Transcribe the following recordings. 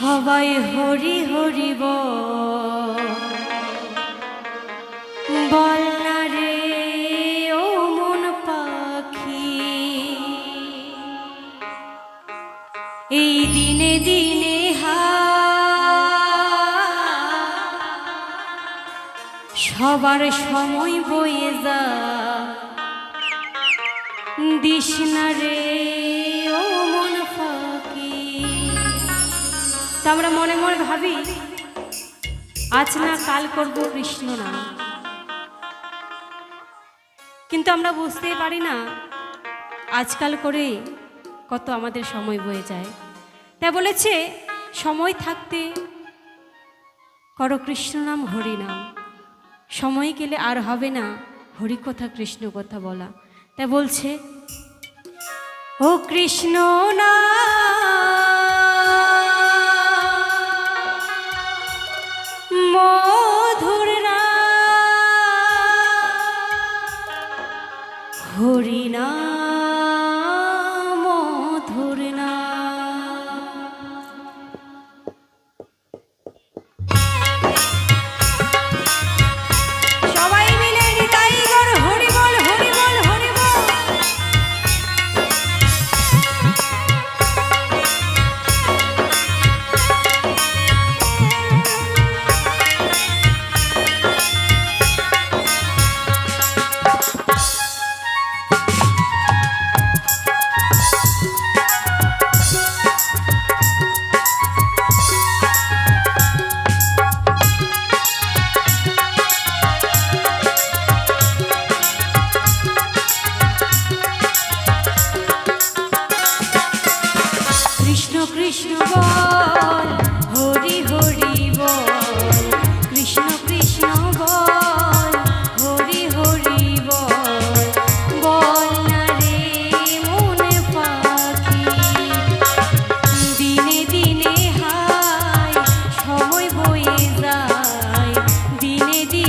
সবাই হরি হরি বল রে, ও মন পাখি। এই দিনে দিনে হা। সবার সময় বয়ে যা। দিস না রে তো আমরা মনে মনে ভাবি, আজ না কাল করব কৃষ্ণ না কিন্তু আমরা বুঝতেই পারি না, আজকাল করে কত আমাদের সময় বয়ে যায়। তাই বলেছে, সময় থাকতে করো কৃষ্ণ নাম, হরি নাম। সময় গেলে আর হবে না, হরি কথা, কৃষ্ণ কথা বলা। তাই বলছে, ও কৃষ্ণ না হরি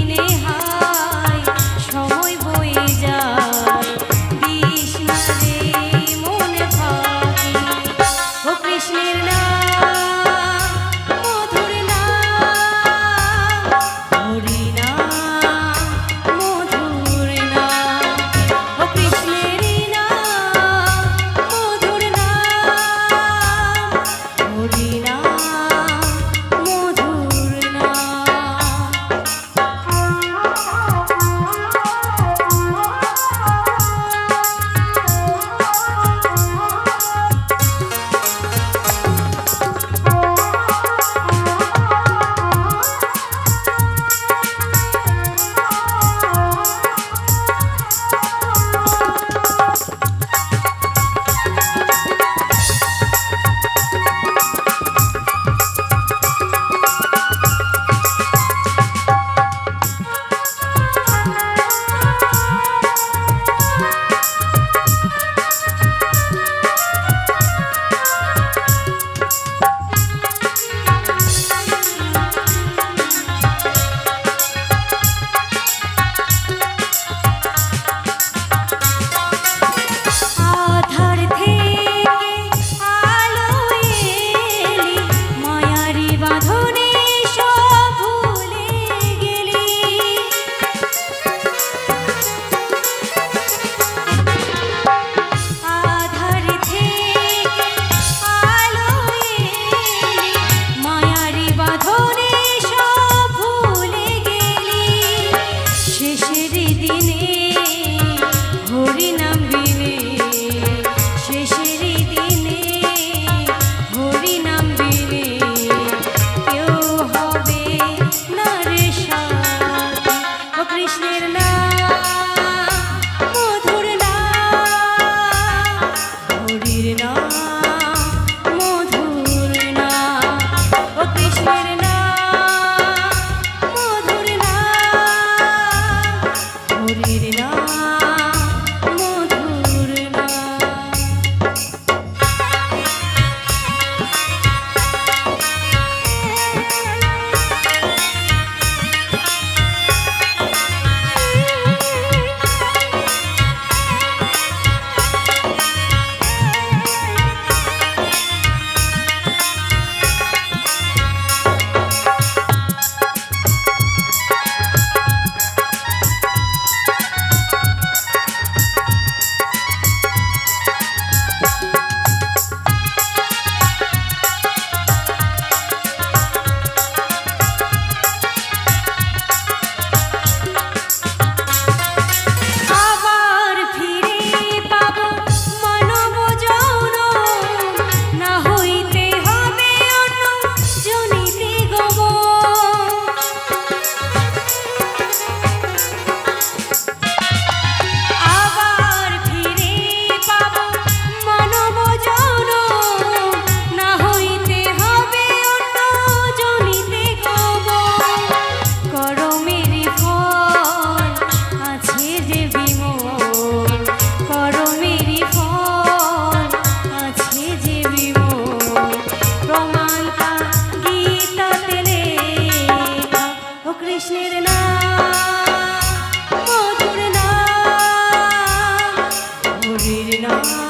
নেহা Krishna